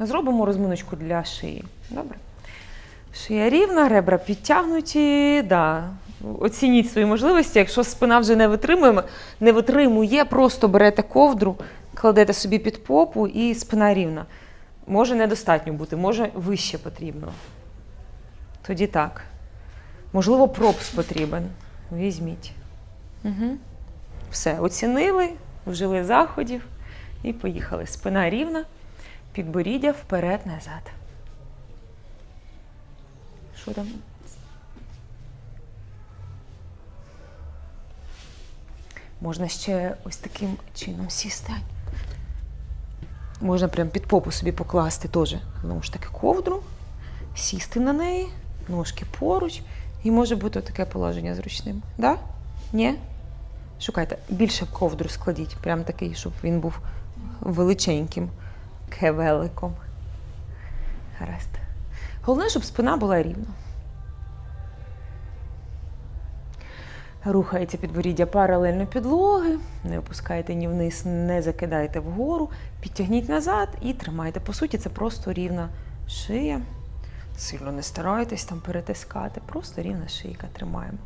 Зробимо розминочку для шиї. Добре. Шия рівна, ребра підтягнуті. Да. Оцініть свої можливості. Якщо спина вже не витримує, не витримує, просто берете ковдру, кладете собі під попу і спина рівна. Може недостатньо бути, може вище потрібно. Тоді так. Можливо, пропс потрібен. Візьміть. Угу. Все, оцінили, вжили заходів і поїхали. Спина рівна, підборіддя вперед-назад. Що там? Можна ще ось таким чином сісти. Можна прям під попу собі покласти теж, знову ж таки, ковдру, сісти на неї, ножки поруч, і може бути таке положення зручним. Да? Ні? Шукайте, більше ковдру складіть, прям такий, щоб він був величеньким, кевеликом. Гаразд. Головне, щоб спина була рівна. Рухається підборіддя паралельно підлоги, не опускайте ні вниз, не закидайте вгору, підтягніть назад і тримайте. По суті, це просто рівна шия. Сильно не старайтесь там перетискати, просто рівна шийка тримаємо.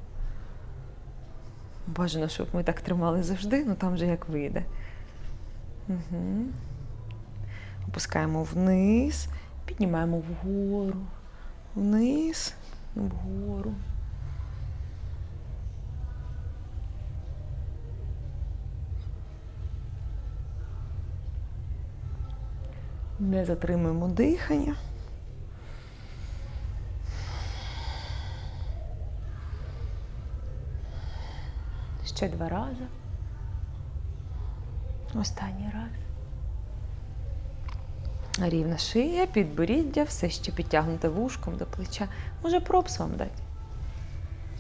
Бажано, щоб ми так тримали завжди, ну там же як вийде. Угу. Опускаємо вниз, піднімаємо вгору, вниз, вгору. Не затримуємо дихання. Ще два рази. Останній раз. Рівна шия, підборіддя, все ще підтягнуте вушком до плеча. Може, пропс вам дати?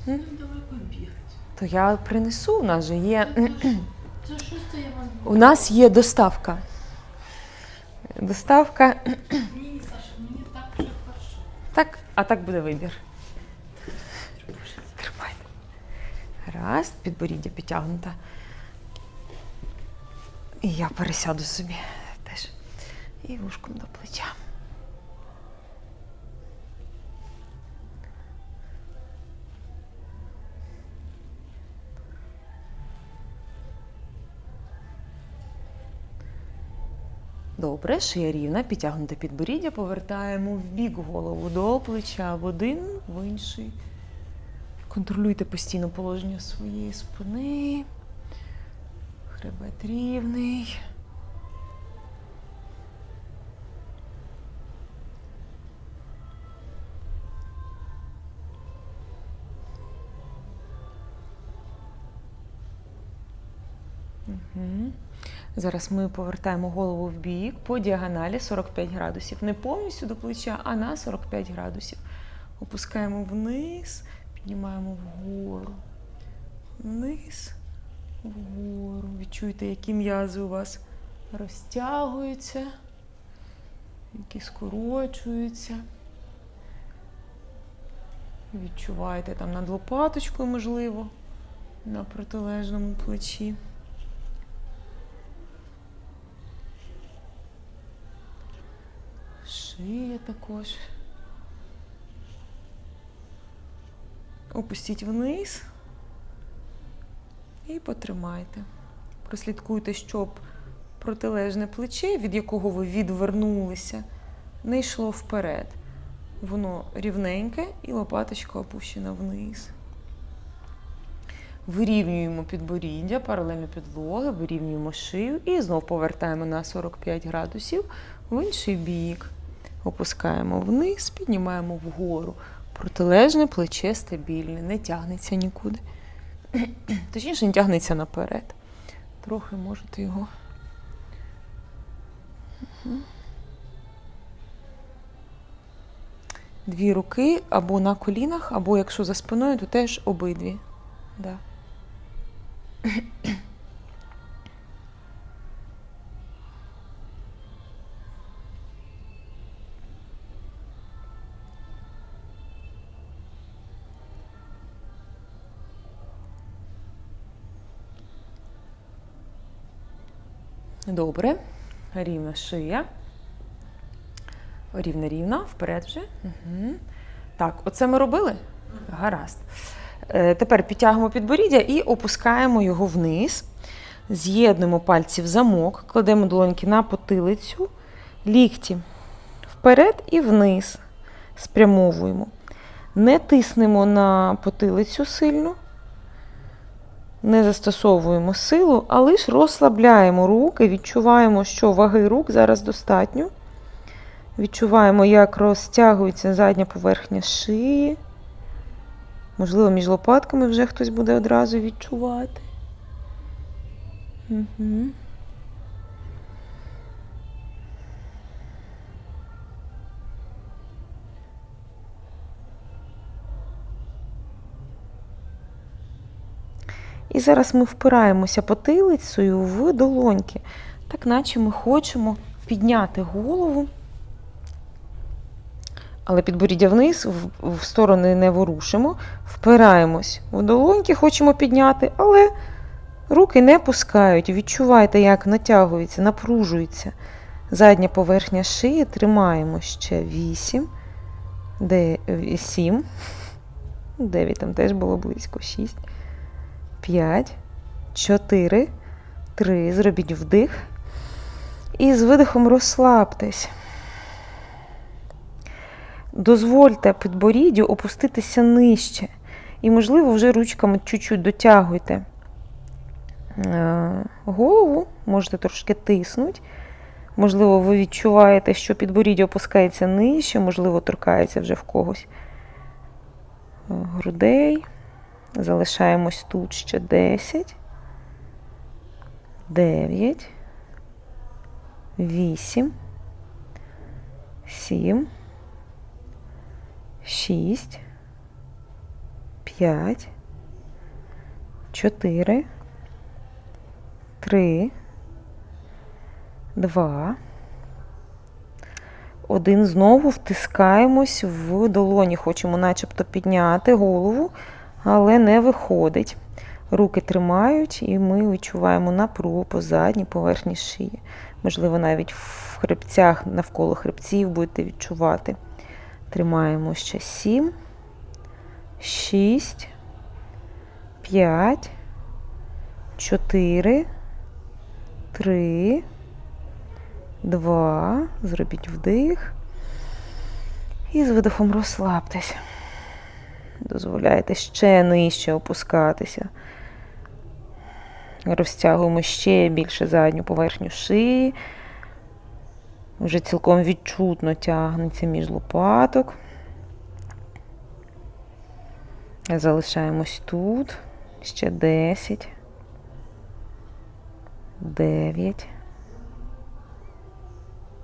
М? То я принесу, у нас же є. Це що це я вам У нас є доставка. Доставка. Ні, Саша, мені так вже хорошо. Так, а так буде вибір. Тримайте. Раз, підборіддя підтягнута. І я пересяду собі. І вушком до плеча. Добре, шия рівна, підтягнуте підборіддя, повертаємо в бік голову до плеча в один, в інший. Контролюйте постійно положення своєї спини. Хребет рівний. Зараз ми повертаємо голову в бік по діагоналі 45 градусів. Не повністю до плеча, а на 45 градусів. Опускаємо вниз, піднімаємо вгору. Вниз, вгору. Відчуйте, які м'язи у вас розтягуються, які скорочуються. Відчуваєте там над лопаточкою, можливо, на протилежному плечі. Шия також. Опустіть вниз і потримайте. Прослідкуйте, щоб протилежне плече, від якого ви відвернулися, не йшло вперед. Воно рівненьке і лопаточка опущена вниз. Вирівнюємо підборіддя, паралельно підлоги, вирівнюємо шию і знов повертаємо на 45 градусів в інший бік. Опускаємо вниз, піднімаємо вгору. Протилежне плече стабільне, не тягнеться нікуди. Точніше, не тягнеться наперед. Трохи можете його. Дві руки або на колінах, або якщо за спиною, то теж обидві. Да. Добре. Рівна шия. Рівно, рівно, вперед вже. Угу. Так, оце ми робили? Гаразд. Е, тепер підтягуємо підборіддя і опускаємо його вниз. З'єднуємо пальці в замок, кладемо долоньки на потилицю, лікті вперед і вниз спрямовуємо. Не тиснемо на потилицю сильно, не застосовуємо силу, а лише розслабляємо руки, відчуваємо, що ваги рук зараз достатньо. Відчуваємо, як розтягується задня поверхня шиї. Можливо, між лопатками вже хтось буде одразу відчувати. Угу. І зараз ми впираємося потилицею в долоньки, так наче ми хочемо підняти голову, але підборіддя вниз, в, сторони не ворушимо, впираємось в долоньки, хочемо підняти, але руки не пускають. Відчувайте, як натягується, напружується задня поверхня шиї. Тримаємо ще 8, 7, 9 там теж було близько, 6. 5, 4, 3. Зробіть вдих. І з видихом розслабтесь. Дозвольте підборіддю опуститися нижче. І, можливо, вже ручками чуть-чуть дотягуйте е, голову, можете трошки тиснути. Можливо, ви відчуваєте, що підборіддя опускається нижче, можливо, торкається вже в когось е, грудей. Залишаємось тут ще 10, 9, 8, 7, 6, 5, 4, 3, 2, один. Знову втискаємось в долоні. Хочемо начебто підняти голову але не виходить. Руки тримають, і ми відчуваємо напругу по задній поверхні шиї. Можливо, навіть в хребцях навколо хребців будете відчувати. Тримаємо ще 7, 6, 5, 4, 3, 2. Зробіть вдих. І з видихом розслабтесь. Дозволяєте ще нижче опускатися. Розтягуємо ще більше задню поверхню шиї. Вже цілком відчутно тягнеться між лопаток. Залишаємось тут. Ще 10. 9.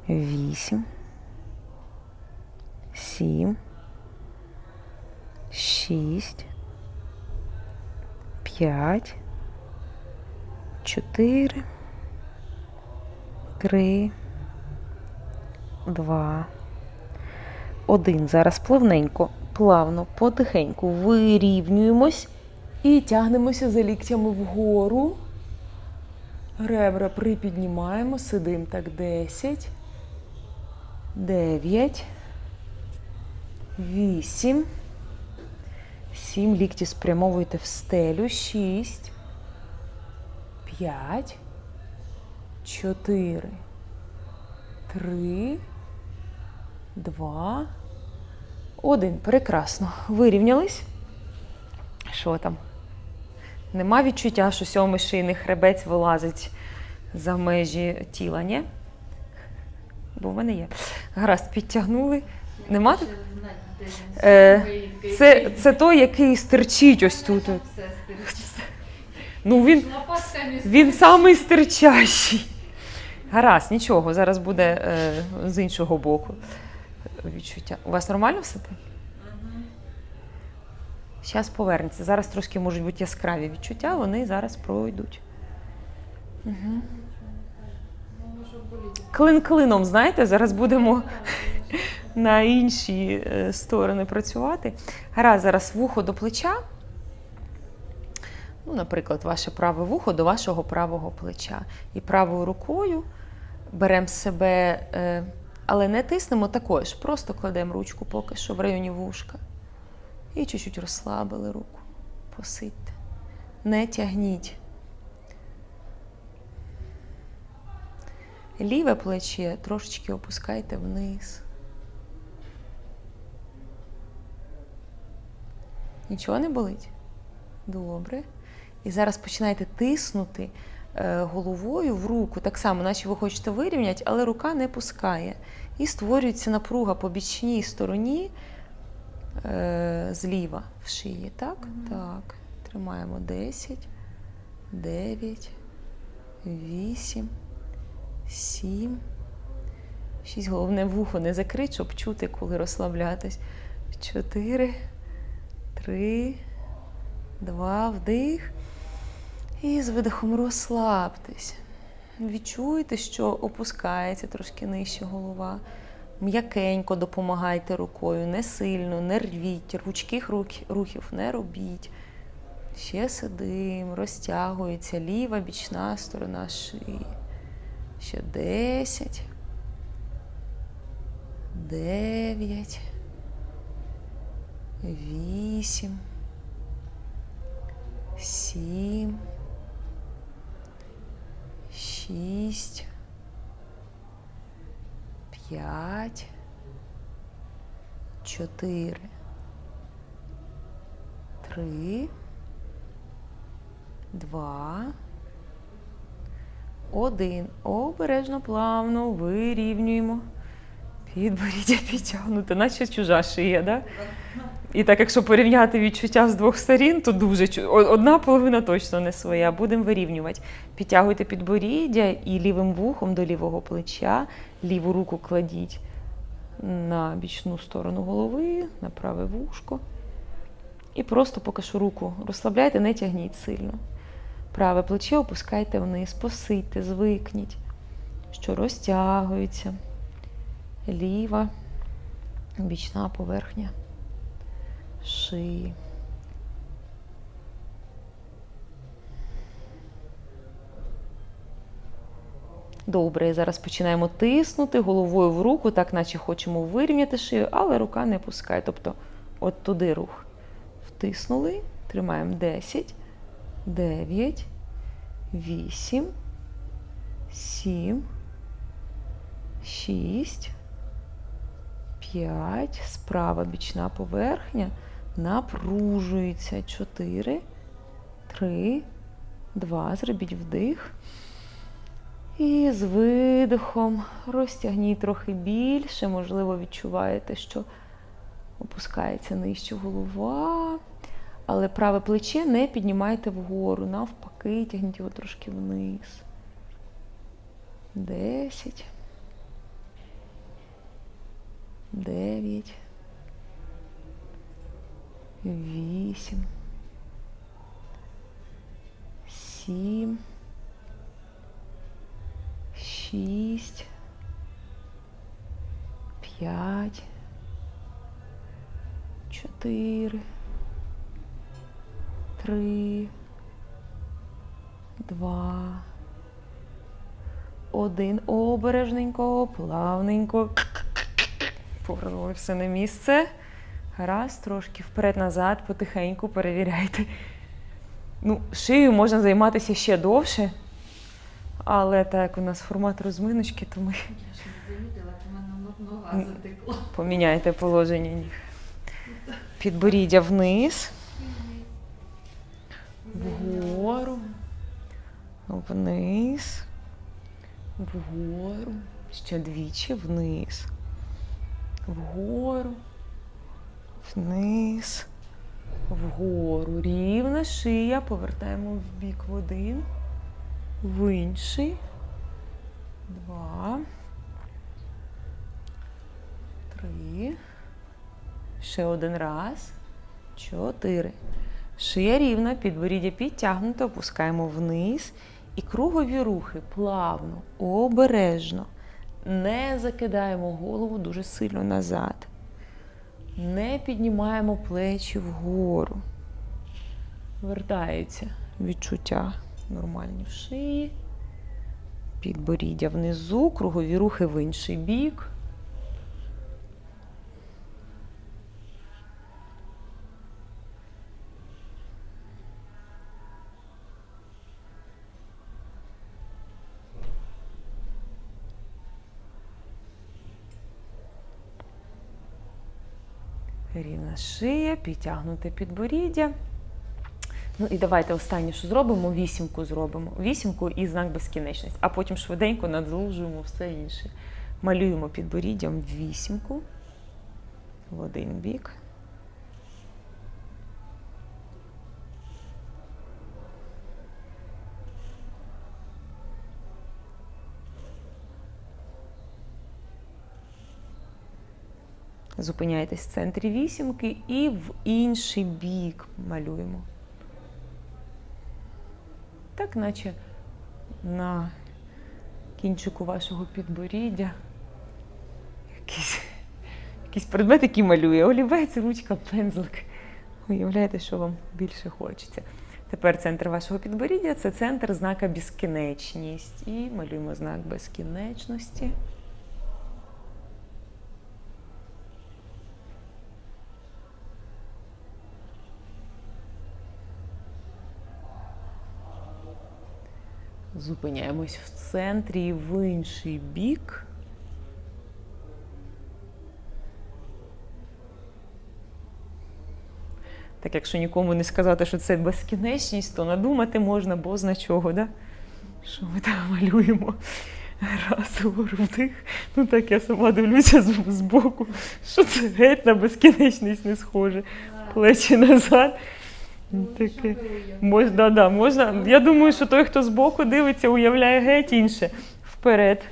8. 7. Шість, п'ять, чотири, три, два, один. Зараз плавненько, плавно, потихеньку вирівнюємось і тягнемося за ліктями вгору. Ребра припіднімаємо, сидимо так 10, 9, 8, Сім лікті спрямовуйте в стелю. Шість. П'ять. Чотири. Три. Два. Один. Прекрасно. Вирівнялись. Що там? Нема відчуття, що сьомий шийний хребець вилазить за межі тіла, ні? Бо в мене є. Гаразд, підтягнули. Нема? Е, Це, це той, який стерчить ось тут. Ну, він, він самий стерчащий. Гаразд, нічого, зараз буде е, з іншого боку відчуття. У вас нормально все так? Зараз повернеться. Зараз трошки можуть бути яскраві відчуття, вони зараз пройдуть. Угу. Клин клином, знаєте, зараз будемо на інші е, сторони працювати. Гаразд, зараз вухо до плеча. Ну, Наприклад, ваше праве вухо до вашого правого плеча. І правою рукою беремо себе е, Але не тиснемо також, просто кладемо ручку поки що в районі вушка. І чуть-чуть розслабили руку. Посидьте. Не тягніть. Ліве плече трошечки опускайте вниз. Нічого не болить? Добре. І зараз починайте тиснути е, головою в руку, так само, наче ви хочете вирівняти, але рука не пускає. І створюється напруга по бічній стороні е, зліва в шиї. Так? Мгм. Так. Тримаємо 10, 9, 8, 7. 6. Головне вухо не закрить, щоб чути, коли розслаблятись. 4, 3, 2, вдих. І з видихом розслабтесь. Відчуйте, що опускається трошки нижче голова. М'якенько допомагайте рукою, не сильно, не рвіть, ручких рухів не робіть. Ще сидим, розтягується ліва бічна сторона шиї. Ще 10. 9. 8. 7. 6. 5. 4. 3. 2. Один. Обережно, плавно вирівнюємо. Підборіддя підтягнуте, наче чужа шия, да? І так, якщо порівняти відчуття з двох сторін, то дуже одна половина точно не своя. Будемо вирівнювати. Підтягуйте підборіддя і лівим вухом до лівого плеча, ліву руку кладіть на бічну сторону голови, на праве вушко. І просто поки що руку розслабляйте, не тягніть сильно. Праве плече опускайте вниз, посидьте, звикніть, що розтягується. Ліва бічна поверхня шиї. Добре, і зараз починаємо тиснути головою в руку, так наче хочемо вирівняти шию, але рука не пускає. Тобто, от туди рух. Втиснули, тримаємо 10, 9, 8, 7, 6, 5, справа бічна поверхня напружується. 4, 3, 2. Зробіть вдих. І з видихом розтягніть трохи більше. Можливо, відчуваєте, що опускається нижче голова. Але праве плече не піднімайте вгору. Навпаки, тягніть його трошки вниз. 10. 9. 8. 7. 6. 5. 4. 3. 2. Один. Обережненько, плавненько. Повернули все на місце. Раз, трошки вперед-назад, потихеньку перевіряйте. Ну, шию можна займатися ще довше, але так як у нас формат розминочки, то ми Я ж не замітила, у мене нога затекла. поміняйте положення ніг. Підборіддя вниз, вгору, вниз, вгору, ще двічі вниз, вгору, вниз, вгору. Рівна шия, повертаємо в бік в один, в інший, два, три. Ще один раз. Чотири. Шия рівна, підборіддя підтягнуто, опускаємо вниз. І кругові рухи плавно, обережно. Не закидаємо голову дуже сильно назад. Не піднімаємо плечі вгору. Вертаються відчуття нормальні в шиї. Підборіддя внизу, кругові рухи в інший бік. Рівна шия, підтягнуте підборіддя. Ну і давайте останнє, що зробимо, вісімку зробимо. Вісімку і знак безкінечності, а потім швиденько надзлужуємо все інше. Малюємо підборіддям вісімку в один бік. Зупиняєтесь в центрі вісімки і в інший бік малюємо. Так, наче на кінчику вашого підборіддя якийсь, якийсь предмет, який малює. Олівець, ручка, пензлик. Уявляєте, що вам більше хочеться. Тепер центр вашого підборіддя це центр знака безкінечність. І малюємо знак безкінечності. Зупиняємось в центрі і в інший бік. Так, якщо нікому не сказати, що це безкінечність, то надумати можна бозна чого, да? що ми там малюємо. Раз угору вдих. Ну так я сама дивлюся з- збоку, що це геть на безкінечність не схоже. Плечі назад. Таке. Можна, да, да, можна. Я думаю, що той, хто збоку дивиться, уявляє геть інше. Вперед.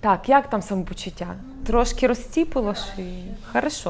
Так, як там самопочуття? Трошки розціпило шию? Хорошо.